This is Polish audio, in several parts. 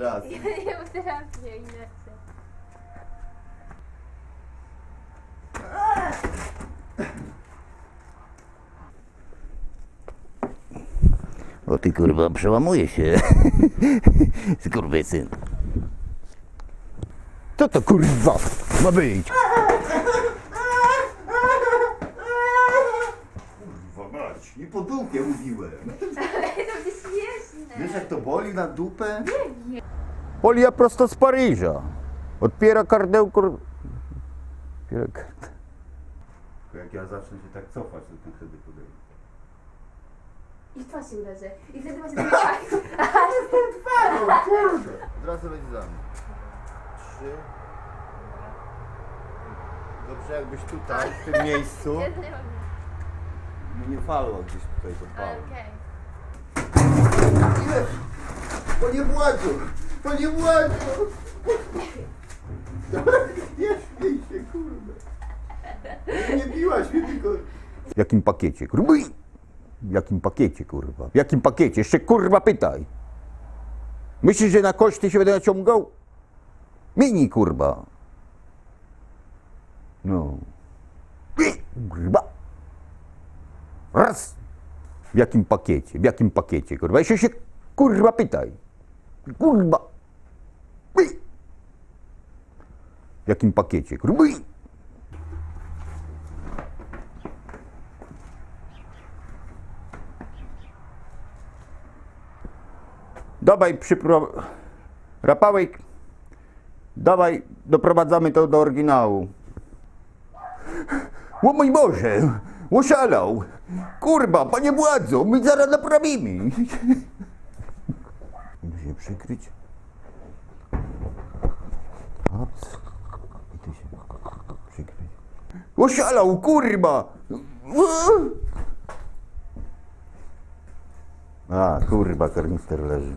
raz. Ja nie potrafię inaczej. O ty kurwa, przełamuje się. Skurwysyn. Co to kurwa ma być? Kurwa mać, nie po dupie mówiłem. Wiesz jak to boli na dupę? Polia prosto z Paryża. Odpiera kardełko. Odpiera kardełko. Jak ja zacznę się tak cofać, to ty wtedy podejdę. I w twarz się uderzy. I wtedy taki tak. Kurde! Od razu leć za mną. Trzy. Dobrze jakbyś tutaj, w tym miejscu. Ja to nie mogę. No nie falło gdzieś tutaj palło. okej. Nie płaczą! To nie płaczą! Nie śmiej się, kurde. Nie biłaś mnie, tylko... W jakim pakiecie, kurwa? W jakim pakiecie, kurwa? W jakim pakiecie? Jeszcze kurwa pytaj. Myślisz, że na koszty się będę naciągał? Mini, kurwa. No. Kurwa. Raz. W jakim pakiecie? W jakim pakiecie, kurwa? Jeszcze się kurwa pytaj. Kurwa. W jakim pakiecie, kurwa? Dawaj, przypro... Rapałek, dawaj, doprowadzamy to do oryginału. O mój Boże, oszalał. Kurwa, panie władzo, my zaraz naprawimy. Przykryć. Ops. I tu się przykryć. Oszalał, kurwa. A, kurwa, karnister leży.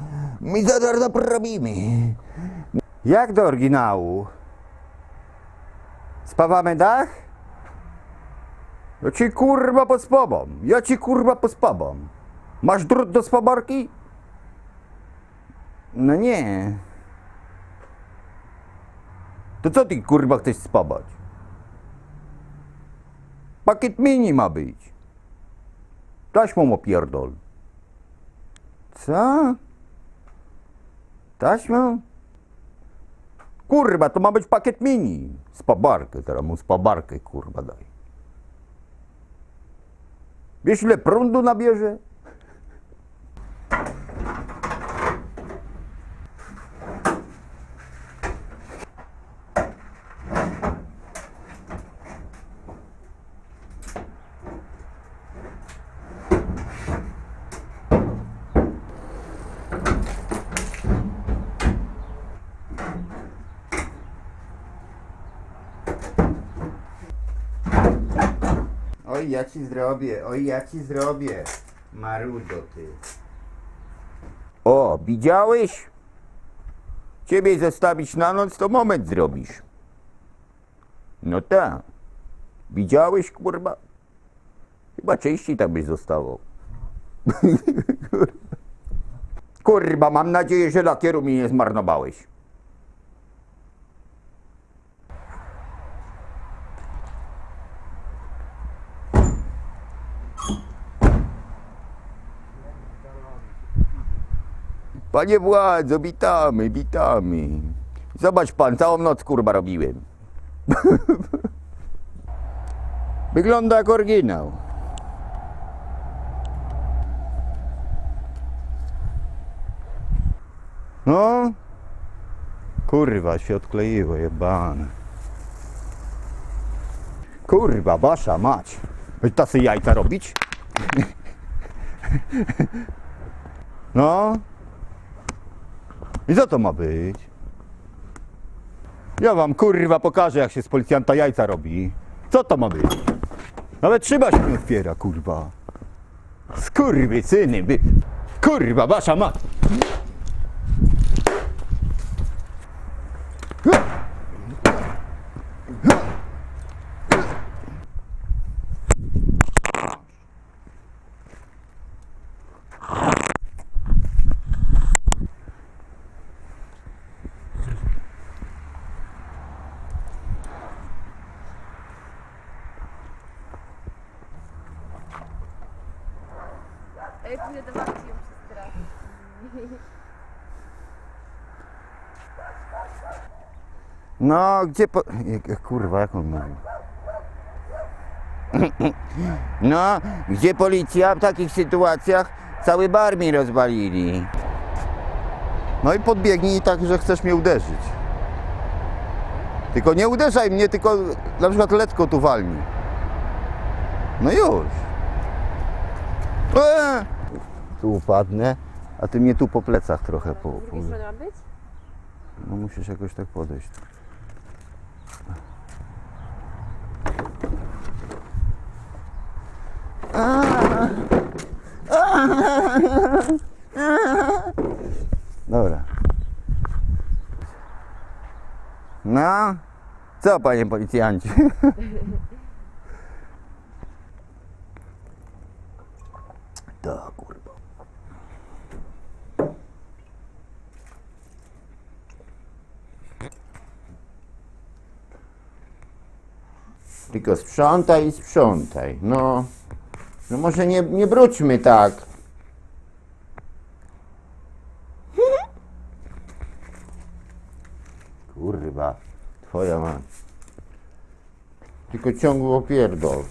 my zaraz naprawimy. Jak do oryginału? Spawamy dach? Ja ci kurwa pospawam, ja ci kurwa pospawam. Masz drut do spawarki? No nie. To co ty kurwa chcesz spawać? Pakiet mini ma być. Taśmą opierdol. Co? Taśmą? Kurwa, to ma być pakiet mini. Spabarkę, teraz mu spabarkę kurwa daj. Wiesz ile prądu nabierze? Oj, ja ci zrobię, oj, ja ci zrobię. Marudo ty. O, widziałeś? Ciebie zostawić na noc, to moment zrobisz. No tak. Widziałeś, kurwa? Chyba częściej tak byś zostawał. kurwa, mam nadzieję, że lakieru mi nie zmarnowałeś. Panie władzo, witamy, witamy. Zobacz pan, całą noc kurwa robiłem. Wygląda jak oryginał. No. Kurwa, się odkleiło, jebane. Kurwa, wasza mać. Tacy jajca robić? No. I co to ma być? Ja wam kurwa pokażę, jak się z policjanta jajca robi. Co to ma być? Nawet szyba się nie otwiera, kurwa. Skurwy syny, by... Kurwa, wasza ma... A jak pójdę do babci ją przestraszę. No, gdzie po... Kurwa, jak on mówi? No, gdzie policja w takich sytuacjach cały bar mi rozwalili. No i podbiegnij tak, że chcesz mnie uderzyć. Tylko nie uderzaj mnie, tylko na przykład letko tu walni. No już. Eee! Tu upadnę, a ty mnie tu po plecach trochę po... Z po... drugiej strony ma być? No musisz jakoś tak podejść. Dobra. No, co panie policjancie? Tylko sprzątaj i sprzątaj. No, no może nie, nie wróćmy tak. Kurwa, twoja mać. Tylko ciągły opierdol.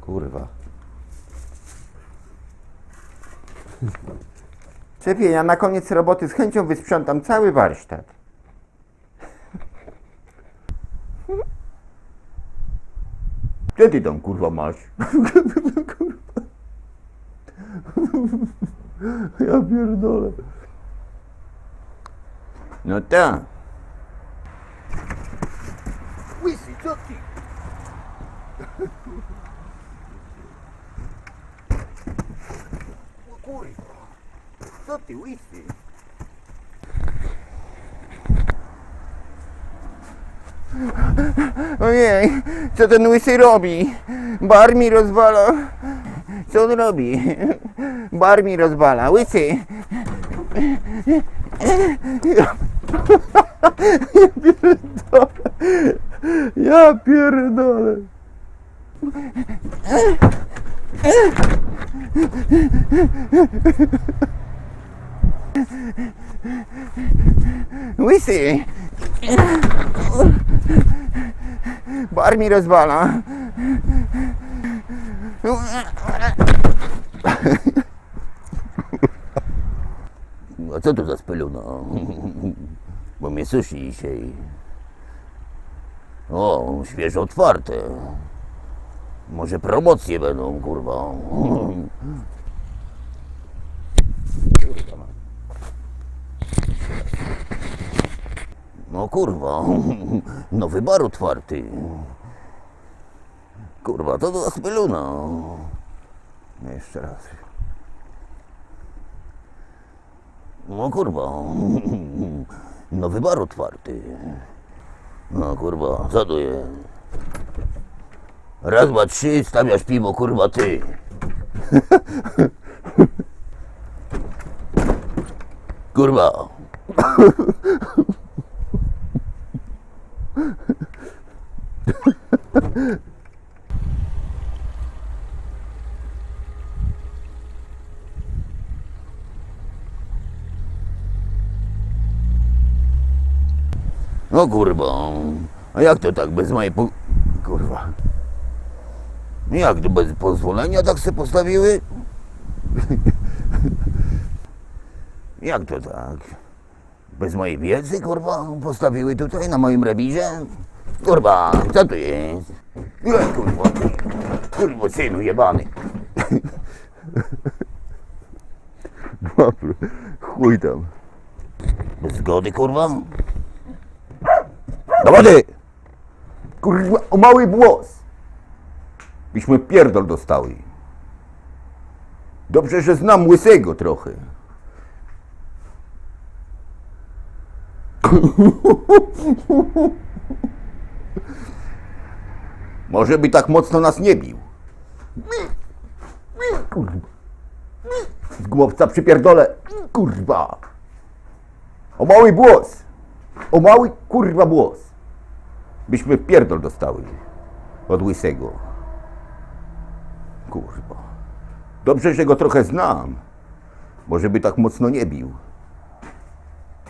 Kurwa. Szefie, ja na koniec roboty z chęcią wysprzątam cały warsztat. Gdzie ty tam kurwa masz? ja pierdolę. No tak. Łysy, co ty? Co ty, łysy? Ojej, co ten łysy robi? Bar mi rozwala. Co on robi? Bar mi rozwala. Łysy. Ja pierdolę. Ja pierdolę. Łysy. Bar mi rozwala. A co to za speluna? Bo mnie sushi dzisiaj. O, świeżo otwarte. Może promocje będą, kurwa. Kurwa. No kurwa, nowy bar otwarty. Kurwa, to speluna. No jeszcze raz. No kurwa, nowy bar otwarty. No kurwa, zaduję. Raz, dwa, trzy, stawiasz piwo, kurwa, ty. Kurwa. No kurwa, A jak to tak bez mojej po... Kurwa. Jak to bez pozwolenia tak se postawiły? Jak to tak? Bez mojej wiedzy, kurwa, postawiły tutaj na moim rewirze? Kurwa, co to jest? Ej, kurwa, kurwa, synu jebany. Dobra, chuj tam. Bez zgody, kurwa? Do wody! Kurwa, o mały włos! Byśmy pierdol dostały. Dobrze, że znam łysego trochę. Może by tak mocno nas nie bił. Z głowca przypierdolę. Kurwa. O mały głos. O mały kurwa głos. Byśmy pierdol dostały. Od łysego. Kurwa. Dobrze, że go trochę znam. Może by tak mocno nie bił.